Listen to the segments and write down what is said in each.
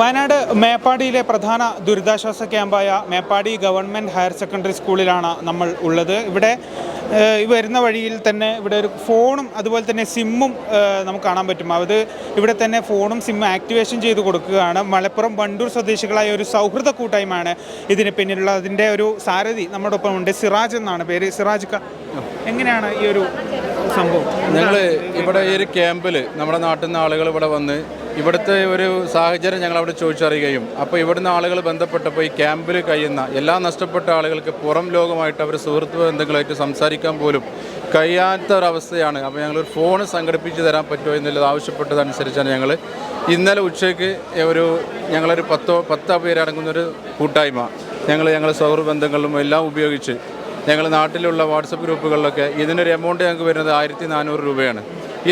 വയനാട് മേപ്പാടിയിലെ പ്രധാന ദുരിതാശ്വാസ ക്യാമ്പായ മേപ്പാടി ഗവൺമെന്റ് ഹയർ സെക്കൻഡറി സ്കൂളിലാണ് നമ്മൾ ഉള്ളത്. ഇവിടെ വരുന്ന വഴിയിൽ തന്നെ ഇവിടെ ഒരു ഫോണും അതുപോലെ തന്നെ സിമ്മും നമുക്ക് കാണാൻ പറ്റും. അത് ഇവിടെ തന്നെ ഫോണും സിമ്മും ആക്ടിവേഷൻ ചെയ്ത് കൊടുക്കുകയാണ്. മലപ്പുറം വണ്ടൂർ സ്വദേശികളായ ഒരു സൗഹൃദ കൂട്ടായ്മയാണ് ഇതിന് പിന്നിലുള്ള അതിന്റെ ഒരു സാരഥി നമ്മുടെ ഒപ്പം ഉണ്ട്. സിറാജ് എന്നാണ് പേര്. സിറാജ് എങ്ങനെയാണ് ഈ ഒരു സംഭവം? ഞങ്ങൾ ഇവിടെ ഈ ഒരു ക്യാമ്പിൽ നമ്മുടെ നാട്ടിൽ നിന്ന് ആളുകൾ ഇവിടെ വന്ന് ഇവിടുത്തെ ഒരു സാഹചര്യം ഞങ്ങൾ അവിടെ ചോദിച്ചറിയുകയും അപ്പോൾ ഇവിടുന്ന് ആളുകൾ ബന്ധപ്പെട്ടപ്പോൾ ഈ ക്യാമ്പിൽ കഴിയുന്ന എല്ലാ നഷ്ടപ്പെട്ട ആളുകൾക്ക് പുറം ലോകമായിട്ട് അവർ സുഹൃത്ത് ബന്ധങ്ങളായിട്ട് സംസാരിക്കാൻ പോലും കഴിയാത്ത ഒരവസ്ഥയാണ് അപ്പോൾ ഒരു ഫോൺ സംഘടിപ്പിച്ച് തരാൻ പറ്റുമോ എന്നുള്ളത് ആവശ്യപ്പെട്ടതനുസരിച്ചാണ് ഞങ്ങൾ ഇന്നലെ ഉച്ചയ്ക്ക് ഒരു ഞങ്ങളൊരു പത്തോ പത്തോ പേരടങ്ങുന്ന ഒരു കൂട്ടായ്മ ഞങ്ങൾ ഞങ്ങളുടെ സൗഹൃദ ബന്ധങ്ങളിലും എല്ലാം ഉപയോഗിച്ച് ഞങ്ങൾ നാട്ടിലുള്ള വാട്സപ്പ് ഗ്രൂപ്പുകളിലൊക്കെ ഇതിനൊരു എമൗണ്ട് ഞങ്ങൾക്ക് വരുന്നത് ആയിരത്തി നാനൂറ് രൂപയാണ്.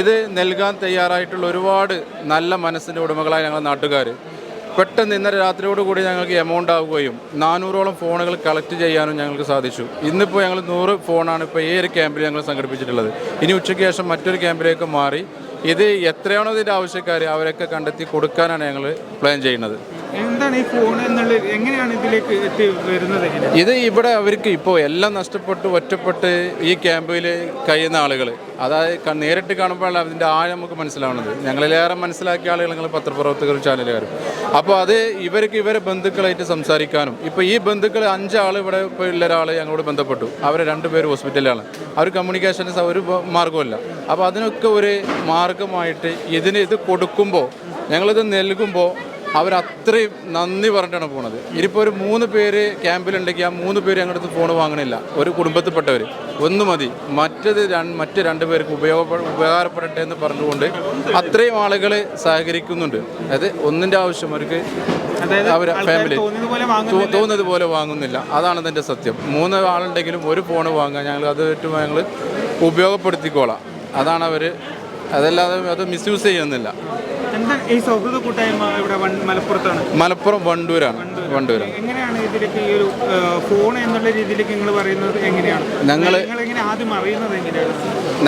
ഇത് നൽകാൻ തയ്യാറായിട്ടുള്ള ഒരുപാട് നല്ല മനസ്സിന്റെ ഉടമകളായ ഞങ്ങളുടെ നാട്ടുകാർ പെട്ടെന്ന് ഇന്നലെ രാത്രിയോട് കൂടി ഞങ്ങൾക്ക് എമൗണ്ട് ആവുകയും നാനൂറോളം ഫോണുകൾ കളക്ട് ചെയ്യാനും ഞങ്ങൾക്ക് സാധിച്ചു. ഇന്നിപ്പോൾ ഞങ്ങൾ നൂറ് ഫോണാണ് ഇപ്പോൾ ഈ ഒരു ക്യാമ്പിൽ ഞങ്ങൾ സംഘടിപ്പിച്ചിട്ടുള്ളത്. ഇനി ഉച്ചയ്ക്ക് ശേഷം മറ്റൊരു ക്യാമ്പിലേക്ക് മാറി. ഇത് എത്രയാണോ ഇതിന്റെ ആവശ്യക്കാർ അവരൊക്കെ കണ്ടെത്തി കൊടുക്കാനാണ് ഞങ്ങൾ പ്ലാൻ ചെയ്യുന്നത്. എന്താണ് ഈ ഫോൺ എന്നുള്ളത്? എങ്ങനെയാണ് ഇതിലേക്ക് എത്തി വരുന്നത് ഇത് ഇവിടെ അവർക്ക് ഇപ്പോൾ എല്ലാം നഷ്ടപ്പെട്ട് ഒറ്റപ്പെട്ട് ഈ ക്യാമ്പിൽ കഴിയുന്ന ആളുകൾ അതായത് നേരിട്ട് കാണുമ്പോഴാണ് അതിന്റെ ആഴം നമുക്ക് മനസ്സിലാവുന്നത്. ഞങ്ങളിലേറെ മനസ്സിലാക്കിയ ആളുകൾ ഞങ്ങൾ പത്രപ്രവർത്തകരും ചാനലുകാരും. അപ്പോൾ അത് ഇവർക്ക് ഇവരെ ബന്ധുക്കളായിട്ട് സംസാരിക്കാനും. ഇപ്പോൾ ഈ ബന്ധുക്കൾ അഞ്ചാൾ ഇവിടെ ഉള്ള ഒരാൾ ഞങ്ങളോട് ബന്ധപ്പെട്ടു. അവർ രണ്ടുപേർ ഹോസ്പിറ്റലിലാണ്. അവർ കമ്മ്യൂണിക്കേഷൻ ഒരു ബ- അപ്പോൾ അതിനൊക്കെ ഒരു മാർഗമായിട്ട് ഇതിന് ഇത് കൊടുക്കുമ്പോൾ ഞങ്ങളിത് നൽകുമ്പോൾ അവരത്രയും നന്ദി പറഞ്ഞിട്ടാണ് പോണത്. ഇനിയിപ്പോൾ ഒരു മൂന്ന് പേര് ക്യാമ്പിലുണ്ടെങ്കിൽ ആ മൂന്ന് പേര് ഞങ്ങളുടെ അടുത്ത് ഫോൺ വാങ്ങണില്ല. ഒരു കുടുംബത്തിൽപ്പെട്ടവർ ഒന്ന് മതി. മറ്റത് മറ്റ് രണ്ട് പേർക്ക് ഉപയോഗ ഉപകാരപ്പെടട്ടെ എന്ന് പറഞ്ഞുകൊണ്ട് അത്രയും ആളുകൾ സഹകരിക്കുന്നുണ്ട്. അതായത് ഒന്നിന്റെ ആവശ്യം അവർക്ക് അവർ ഫാമിലി. തോന്നുന്നത് പോലെ വാങ്ങുന്നില്ല. അതാണ് ഇതിന്റെ സത്യം. മൂന്ന് ആളുണ്ടെങ്കിലും ഒരു ഫോൺ വാങ്ങുക. ഞങ്ങൾ അത് ഏറ്റവും ഞങ്ങൾ ഉപയോഗപ്പെടുത്തിക്കോളാം. അതാണ് അവർ അതല്ലാതെ അത് മിസ്യൂസ് ചെയ്യുന്നില്ല. എന്താ ഈ സൗഹൃദ കൂട്ടായ്മ ഇവിടെ മലപ്പുറത്താണ്? മലപ്പുറം വണ്ടൂരാണ് വണ്ടൂരാണ്. എങ്ങനെയാണ് ഇതിലേക്ക് ഈ ഒരു ഫോൺ എന്നുള്ള രീതിയിലേക്ക് നിങ്ങൾ പറയുന്നത് എങ്ങനെയാണ്? ഞങ്ങൾ നിങ്ങൾ എങ്ങനെ ആദ്യം അറിയുന്നത് എങ്ങനെയാണ്?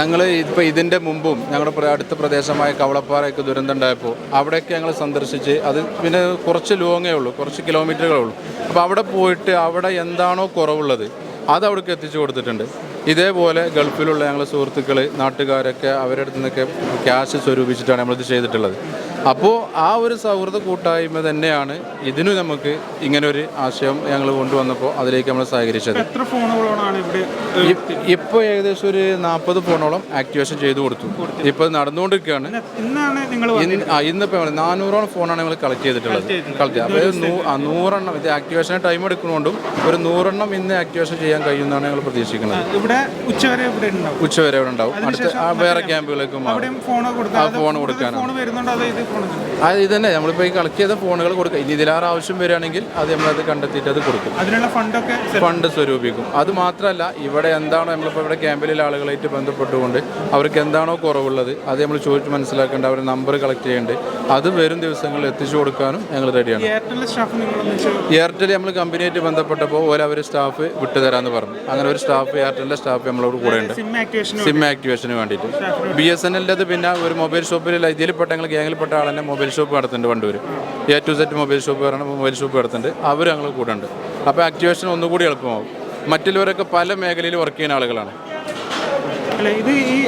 ഞങ്ങൾ ഇപ്പോൾ ഇതിന്റെ മുമ്പും ഞങ്ങളുടെ അടുത്ത പ്രദേശമായ കവളപ്പാറയൊക്കെ ദുരന്തം ഉണ്ടായപ്പോൾ അവിടെയൊക്കെ ഞങ്ങൾ സന്ദർശിച്ച് അത് പിന്നെ കുറച്ച് ലോങ്ങേ ഉള്ളൂ കുറച്ച് കിലോമീറ്ററുകളേ ഉള്ളൂ. അപ്പോൾ അവിടെ പോയിട്ട് അവിടെ എന്താണോ കുറവുള്ളത് അത് അവിടേക്ക് എത്തിച്ചു കൊടുത്തിട്ടുണ്ട്. ഇതേപോലെ ഗൾഫിലുള്ള ഞങ്ങളുടെ സുഹൃത്തുക്കൾ നാട്ടുകാരൊക്കെ അവരുടെ നിന്നൊക്കെ ക്യാഷ് സ്വരൂപിച്ചിട്ടാണ് നമ്മളിത് ചെയ്തിട്ടുള്ളത്. അപ്പോൾ ആ ഒരു സൗഹൃദ കൂട്ടായ്മ തന്നെയാണ് ഇതിനു നമുക്ക് ഇങ്ങനെ ഒരു ആശയം ഞങ്ങൾ കൊണ്ടുവന്നപ്പോൾ അതിലേക്ക് നമ്മൾ സഹകരിച്ചത്. എത്ര ഫോണുകളോടാണ് ഇവിടെ ഇപ്പോൾ ഏകദേശം ഒരു നാൽപ്പത് ഫോണോളം ആക്ടിവേഷൻ ചെയ്തു കൊടുത്തു. ഇപ്പോൾ നടന്നുകൊണ്ടിരിക്കുകയാണ്. ഇന്നിപ്പോൾ നാനൂറോളം ഫോണാണ് ഞങ്ങൾ കളക്ട് ചെയ്തിട്ടുള്ളത്. കളക്ട് ചെയ്തത് അപ്പോൾ നൂറെണ്ണം ഇത് ആക്ടിവേഷൻ ടൈം എടുക്കുന്നതുകൊണ്ടും ഒരു നൂറെണ്ണം ഇന്ന് ആക്ടിവേഷൻ ചെയ്യാൻ കഴിയുമെന്നാണ് ഞങ്ങൾ പ്രതീക്ഷിക്കുന്നത്. ഇവിടെ ഉച്ചവരെ ഇവിടെ ഉണ്ടാവും. ഉച്ചവരെ ഇവിടെ ഉണ്ടാവും. അടുത്ത വേറെ ക്യാമ്പുകളിലേക്ക് ഫോൺ കൊടുക്കാനാണ് അതോ ഇത് തന്നെ. നമ്മളിപ്പോൾ ഈ കളക്ട് ചെയ്ത ഫോണുകൾ കൊടുക്കുക ഇനി ഇതിലാറ് ആവശ്യം വരികയാണെങ്കിൽ അത് നമ്മളത് കണ്ടെത്തിയിട്ട് അത് കൊടുക്കും. അതിനുള്ള ഫണ്ടൊക്കെ ഫണ്ട് സ്വരൂപിക്കും. അത് മാത്രമല്ല ഇവിടെ എന്താണോ നമ്മളിപ്പോൾ ഇവിടെ ക്യാമ്പിലുള്ള ആളുകളായിട്ട് ബന്ധപ്പെട്ടുകൊണ്ട് അവർക്ക് എന്താണോ കുറവുള്ളത് അത് നമ്മൾ ചോദിച്ച് മനസ്സിലാക്കേണ്ട അവരുടെ നമ്പർ കളക്ട് ചെയ്യേണ്ടത് അത് വരും ദിവസങ്ങളിൽ എത്തിച്ചു കൊടുക്കാനും ഞങ്ങൾ റെഡിയാണ് എയർടെൽ നമ്മൾ കമ്പനിയായിട്ട് ബന്ധപ്പെട്ടപ്പോൾ ഓരോ അവർ സ്റ്റാഫ് വിട്ടുതരാമെന്ന് പറഞ്ഞു. അങ്ങനെ ഒരു സ്റ്റാഫ് എയർടെലിന്റെ സ്റ്റാഫ് നമ്മളോട് കൂടെ ഉണ്ട്. സിം ആക്ടിവേഷന് സിം ആക്ടിവേഷന് വേണ്ടിയിട്ട്. ബി എസ് എൻ എല്ലിന്റെ പിന്നെ ഒരു മൊബൈൽ ഷോപ്പിൽ ഇതിൽപ്പെട്ട ഞങ്ങൾ ഗ്യാങ്ങിൽപ്പെട്ട ആൾ തന്നെ മൊബൈൽ ഷോപ്പ് നടത്തുന്നുണ്ട് Wandoor A to Z mobile shop പറയുന്ന മൊബൈൽ ഷോപ്പ് നടത്തുന്നുണ്ട്. അവർ ഞങ്ങൾ കൂടെ ഉണ്ട്. അപ്പോൾ ആക്ടിവേഷൻ ഒന്നുകൂടി എളുപ്പമാകും മറ്റുള്ളവരൊക്കെ പല മേഖലയിൽ വർക്ക് ചെയ്യുന്ന ആളുകളാണ്. അല്ല ഇത് ഈ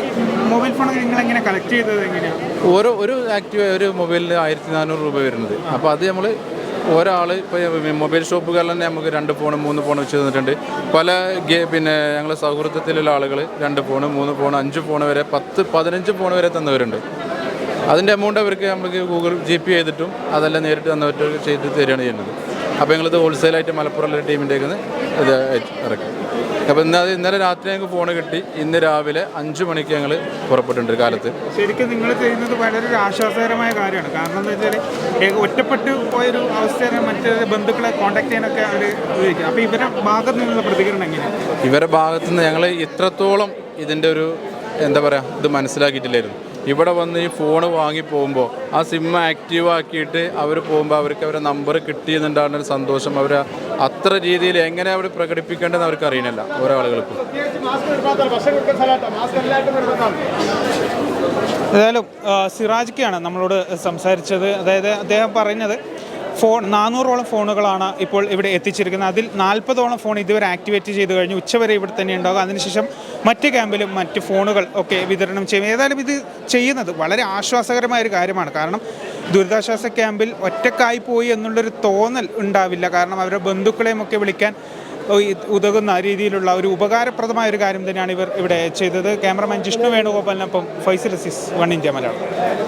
മൊബൈൽ ഫോൺ നിങ്ങൾ എങ്ങനെ കളക്ട് ചെയ്തത് എങ്ങനെയാണ് ഓരോ ഒരു ആക്റ്റീവ് ഒരു മൊബൈലിൽ ആയിരത്തി നാനൂറ് രൂപ വരുന്നത്. അപ്പോൾ അത് നമ്മൾ ഒരാൾ ഇപ്പോൾ മൊബൈൽ ഷോപ്പുകളിൽ തന്നെ നമുക്ക് രണ്ട് ഫോൺ മൂന്ന് ഫോൺ വെച്ച് തന്നിട്ടുണ്ട്. പല ഗേ പിന്നെ ഞങ്ങളെ സൗഹൃദത്തിലുള്ള ആളുകൾ രണ്ട് ഫോൺ മൂന്ന് ഫോൺ അഞ്ച് ഫോൺ വരെ പത്ത് പതിനഞ്ച് ഫോൺ വരെ തന്നവരുണ്ട്. അതിന്റെ എമൗണ്ട് അവർക്ക് നമുക്ക് ഗൂഗിൾ ജി പേ ചെയ്തിട്ടും അതെല്ലാം നേരിട്ട് തന്നവർക്ക് ചെയ്ത് തരികയാണ് ചെയ്യുന്നത്. അപ്പോൾ ഞങ്ങളിത് ഹോൾസെയിലായിട്ട് മലപ്പുറം ടീമിന്റെ ഇത് ഇറക്കും. അപ്പോൾ ഇന്നത് ഇന്നലെ രാത്രി ഞങ്ങൾക്ക് ഫോൺ കിട്ടി. ഇന്ന് രാവിലെ അഞ്ച് മണിക്ക് ഞങ്ങൾ പുറപ്പെട്ടിട്ടുണ്ട് കാലത്ത്. ശരിക്കും നിങ്ങൾ ചെയ്യുന്നത് വളരെ ഒരു ആശ്വാസകരമായ കാര്യമാണ്. കാരണം എന്താ വെച്ചാൽ ഒറ്റപ്പെട്ട് പോയൊരു അവസ്ഥയെ മറ്റേ ബന്ധുക്കളെ കോൺടാക്ട് ചെയ്യാനൊക്കെ അവർ ഉപയോഗിക്കും. അപ്പോൾ ഇവരുടെ ഭാഗത്ത് നിന്നുള്ള പ്രതികരണം എങ്ങനെയാണ് ഇവരുടെ ഭാഗത്തുനിന്ന് ഞങ്ങൾ ഇത്രത്തോളം ഇതിന്റെ ഒരു എന്താ പറയുക ഇത് മനസ്സിലാക്കിയിട്ടില്ലായിരുന്നു. ഇവിടെ വന്ന് ഈ ഫോൺ വാങ്ങി പോകുമ്പോൾ ആ സിം ആക്റ്റീവ് ആക്കിയിട്ട് അവർ പോകുമ്പോൾ അവർക്ക് അവരുടെ നമ്പർ കിട്ടിയെന്നുണ്ടാകുന്ന ഒരു സന്തോഷം. അവർ അത്ര രീതിയിൽ എങ്ങനെ അവർ പ്രകടിപ്പിക്കേണ്ടതെന്ന് അവർക്ക് അറിയണില്ല ഓരോ ആളുകൾക്കും. ഏതായാലും സിറാജ്ക്കാണ് നമ്മളോട് സംസാരിച്ചത്. അതായത് അദ്ദേഹം പറഞ്ഞത് ഫോൺ നാനൂറോളം ഫോണുകളാണ് ഇപ്പോൾ ഇവിടെ എത്തിച്ചിരിക്കുന്നത്. അതിൽ നാൽപ്പതോളം ഫോൺ ഇതുവരെ ആക്ടിവേറ്റ് ചെയ്ത് കഴിഞ്ഞു. ഉച്ചവരെ ഇവിടെ തന്നെ ഉണ്ടാകും. അതിനുശേഷം മറ്റ് ക്യാമ്പിലും മറ്റ് ഫോണുകൾ ഒക്കെ വിതരണം ചെയ്യും. ഏതായാലും ഇത് ചെയ്യുന്നത് വളരെ ആശ്വാസകരമായ ഒരു കാര്യമാണ്. കാരണം ദുരിതാശ്വാസ ക്യാമ്പിൽ ഒറ്റക്കായി പോയി എന്നുള്ളൊരു തോന്നൽ ഉണ്ടാവില്ല. കാരണം അവരുടെ ബന്ധുക്കളെയും ഒക്കെ വിളിക്കാൻ ഉതകുന്ന രീതിയിലുള്ള ഒരു ഉപകാരപ്രദമായ ഒരു കാര്യം തന്നെയാണ് ഇവർ ഇവിടെ ചെയ്തത്. ക്യാമറമാൻ ജിഷ്ണു വേണുഗോപാലിനൊപ്പം ഫൈസൽ അസീസ് വൺ ഇന്ത്യ മലയാളം.